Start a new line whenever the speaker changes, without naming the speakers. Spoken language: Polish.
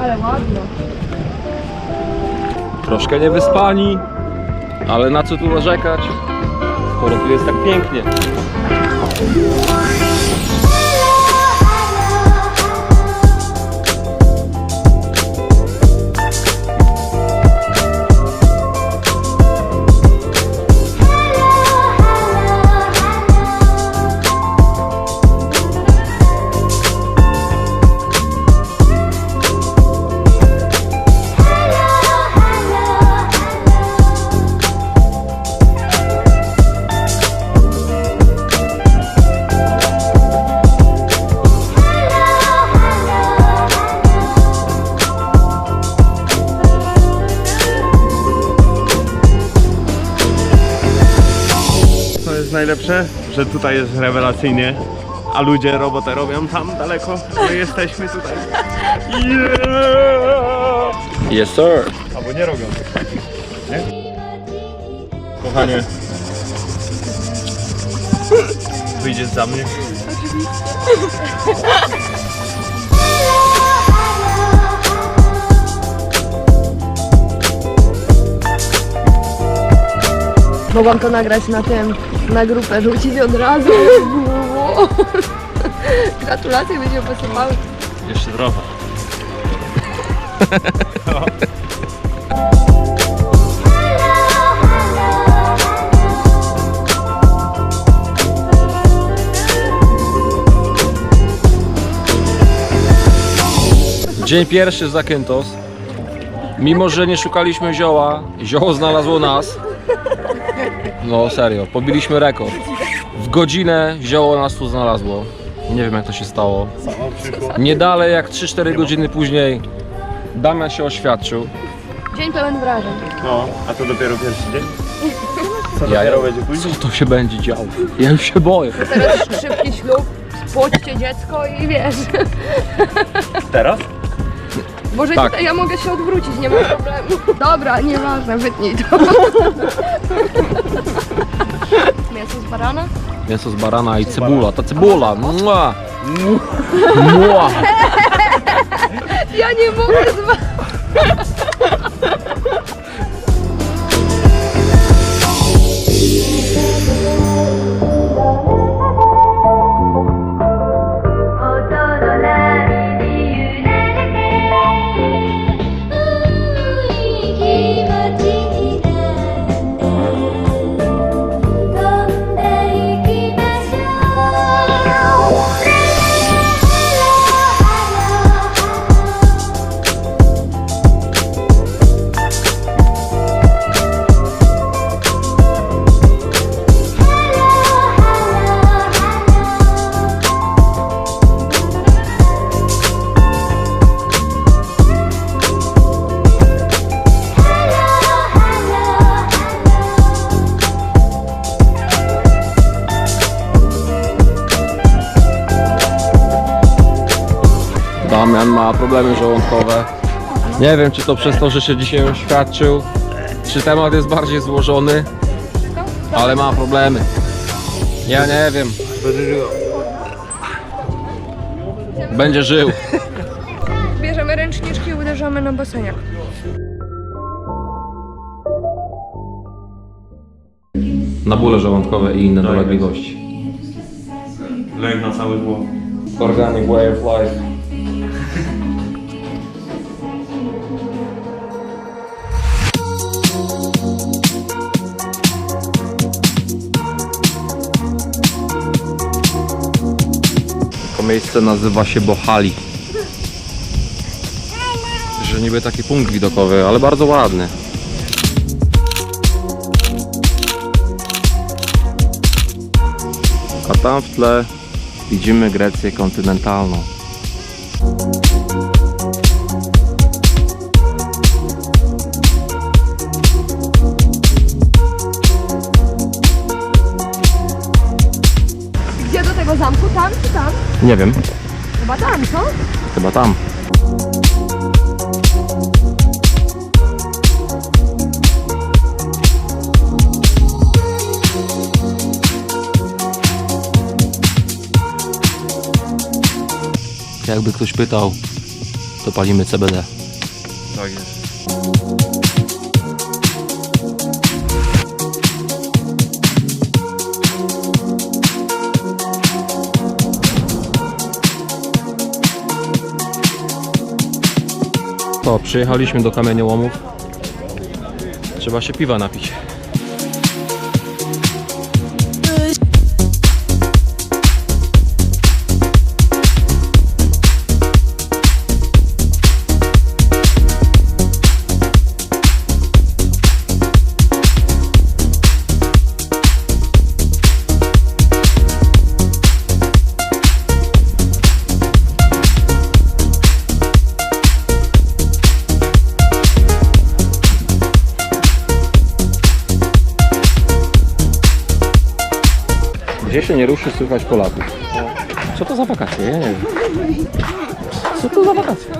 Ale ładno.
Troszkę ale na co tu narzekać? Skoro tu jest tak pięknie.
Najlepsze, że tutaj jest rewelacyjnie, a ludzie robotę robią tam daleko, my jesteśmy tutaj. Yeah!
Yes sir.
Albo nie robią. Nie? Kochanie. Wyjdziesz za mnie?
Mogłam to nagrać na tym, na grupę, rzucić od razu. Gratulacje, będzie posypały.
Jeszcze trochę.
Dzień pierwszy za Kentos. Mimo, że nie szukaliśmy zioła, zioło znalazło nas. No serio, pobiliśmy rekord. W godzinę zioło nas tu znalazło. Nie wiem jak to się stało. Nie dalej jak 3-4 godziny później Damian się oświadczył.
Dzień pełen wrażeń.
No, a to dopiero pierwszy dzień? Co
Ja-
dopiero będzie później?
Co to się będzie działo? Ja już się boję.
Teraz szybki ślub, spłoćcie dziecko i wiesz.
Teraz?
Może
Tak.
tutaj ja mogę się odwrócić, nie ma problemu. Dobra, nieważne, wytnij to. Mięso z barana?
Mięso z barana i cebula. Ta cebula. Mua. Mua.
Ja nie mogę z wa-
Damian ma problemy żołądkowe. Nie wiem, czy to przez to, że się dzisiaj oświadczył, czy temat jest bardziej złożony, ale ma problemy. Ja nie wiem. Będzie żył.
Bierzemy ręczniczki i uderzamy na baseniak.
Na bóle żołądkowe i inne dolegliwości.
Lek na cały głowę.
Organic way of life. Miejsce nazywa się Bohali. Że niby taki punkt widokowy, ale bardzo ładny. A tam w tle widzimy Grecję kontynentalną. Nie wiem,
Chyba tam, co?
chyba tam. Jakby ktoś pytał, to palimy CBD.
Tak jest.
To, przyjechaliśmy do kamieniołomów. Trzeba się piwa napić. Gdzie się nie ruszy, słychać Polaków. Co to za wakacje? Ja nie wiem. Co to za wakacje?